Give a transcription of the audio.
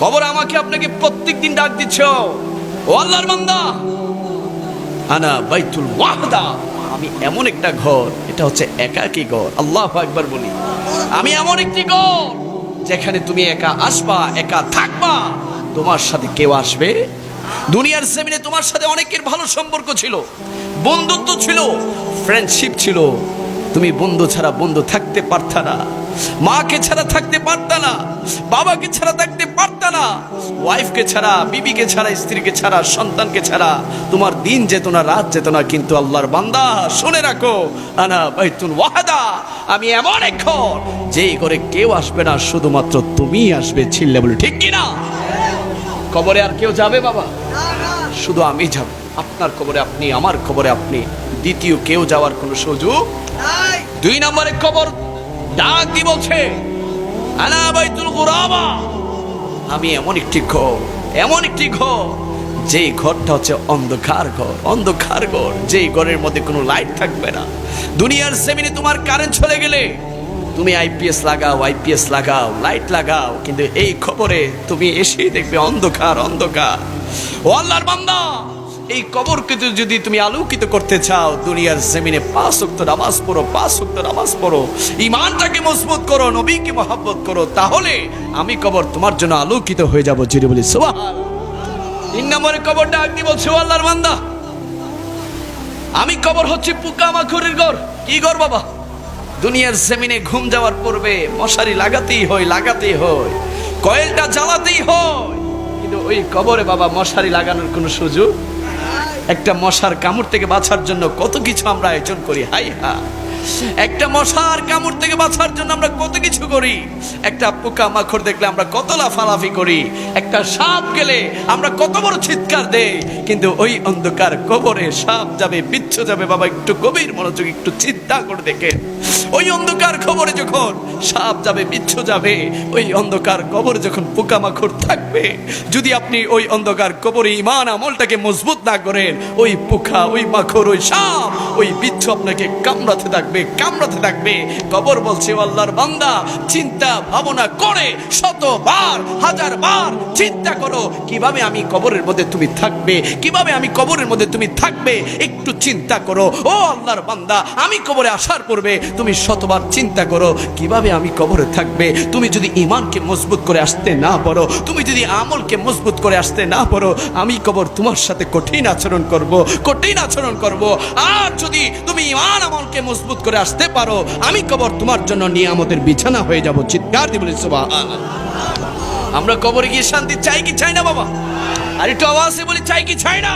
কবর আমাকে আপনাকে প্রত্যেক দিন ডাক দিচ্ছ, ও। আল্লাহর বান্দা। আনা বাইতুল ওয়াহদা। আমি এমন একটা ঘর, এটা হচ্ছে একাকী ঘর, আল্লাহ একবার বলি। আমি এমন একটি ঘর, যেখানে তুমি একা আসবা, একা থাকবা। তোমার সাথে কেউ আসবে? দুনিয়ার সেমিনে তোমার সাথে অনেকের ভালো সম্পর্ক ছিল, বন্ধুত্ব ছিল ফ্রেন্ডশিপ ছিল। তুমি বন্ধু ছাড়া বন্ধু থাকতে পারতা না, মাকে ছাড়া থাকতে পারতা না। বাবাকে ছাড়া থাকতে পারতা না। ওয়াইফকে ছাড়া বিবিকে ছাড়া স্ত্রীকে ছাড়া সন্তানকে ছাড়া। তোমার দিন যেত না রাত যেত না কিন্তু আল্লাহর বান্দা শুনে রাখো আনা বাইতুল ওয়াহাদা। আমি এমন এক ঘর যেই ঘরে কেউ আসবে না শুধুমাত্র তুমিই আসবে ছিল্লে বলে। ঠিক কি না কবরে আর কেউ যাবে বাবা? শুধু আমি যাব। আপনার কবরে আপনি আমার কবরে আপনি। দ্বিতীয় কেউ যাওয়ার কোনো সুযোগ দুই নম্বরে কবর ডাক দি বলছে আনা বাইতুল গুরাবা। আমি এমন একটি ঘর, এমন একটি ঘর, যেই ঘরটা হচ্ছে অন্ধকার ঘর অন্ধকার ঘর, যেই ঘরের মধ্যে কোনো লাইট থাকবে না। দুনিয়ার সেমিনে তোমার কারেন্ট চলে গেলে তুমি আইপিএস লাগাও আইপিএস লাগাও লাইট লাগাও, কিন্তু এই খবরে তুমি এসেই দেখবে অন্ধকার অন্ধকার। ও আল্লাহর বান্দা! এই কবরকে যদি তুমি আলোকিত করতে চাও, দুনিয়ার জমিনে পাঁচ উক্ত নামাজ পড়ো, পাঁচ উক্ত নামাজ পড়ো ইমানটাকে মজবুত করো, নবীকে মহাব্বত করো, তাহলে আমি কবর তোমার জন্য আলোকিত হয়ে যাব জিরে বলি সোভা তিন নম্বরে কবর ডাক দি বলছে, ও আল্লাহর বান্দা। আমি কবর হচ্ছে পুকা মাখুরের ঘর। কি ঘর বাবা? দুনিয়ার জমিনে ঘুম যাওয়ার পূর্বে মশারি লাগাতেই হয় লাগাতেই হয়, কয়েলটা জ্বালাতেই হয়। কিন্তু ওই কবরে বাবা মশারি লাগানোর কোনো সুযোগ? একটা মশার কামড় থেকে বাঁচার জন্য কত কিছু আমরা আয়োজন করি, হাই হা একটা মশার কামড় থেকে বাঁচার জন্য আমরা কত কিছু করি। একটা পোকা মাকড় দেখলে আমরা কত লাফালাফি করি। একটা সাপ গেলে আমরা কত বড় চিৎকার দেই। কিন্তু ওই অন্ধকার কবরে সাপ যাবে, বিচ্ছু যাবে, বাবা একটু গভীর মনোযোগ, একটু চিন্তা করে দেখে। ওই অন্ধকার খবরে যখন সাপ যাবে, বিচ্ছু যাবে, ওই অন্ধকার কবরে যখন পোকামাকড় থাকবে, যদি আপনি ওই অন্ধকার কবরে ইমান আমলটাকে মজবুত না করেন, ওই পোকা, ওই মাখড় ওই সাপ, ওই বিচ্ছু আপনাকে কামড়াতে থাকবে। কামড়াতে থাকবে। কবর বলছে আল্লাহর বান্দা, চিন্তা ভাবনা করে, শতবার হাজার বার চিন্তা করো, কীভাবে আমি কবরের মধ্যে তুমি থাকবে, কীভাবে আমি কবরের মধ্যে তুমি থাকবে, একটু চিন্তা করো। ও আল্লাহর বান্দা, আমি কবরে আসার পূর্বে তুমি শতবার চিন্তা করো, কীভাবে আমি কবরে থাকবে? তুমি যদি ইমানকে মজবুত করে আসতে না পারো, তুমি যদি আমলকে মজবুত করে আসতে না পারো, আমি কবর তোমার সাথে কঠিন আচরণ করব, কঠিন আচরণ করব। আর যদি তুমি ইমান আমলকে মজবুত করে আসতে পারো। আমি কবর তোমার জন্য নিয়ে আমাদের বিছানা হয়ে যাব। চিৎকার দিয়ে আমরা কবরে গিয়ে শান্তি চাই কি চাই না, বাবা? আর একটু আওয়াজে বলি, চাই কি চাই না?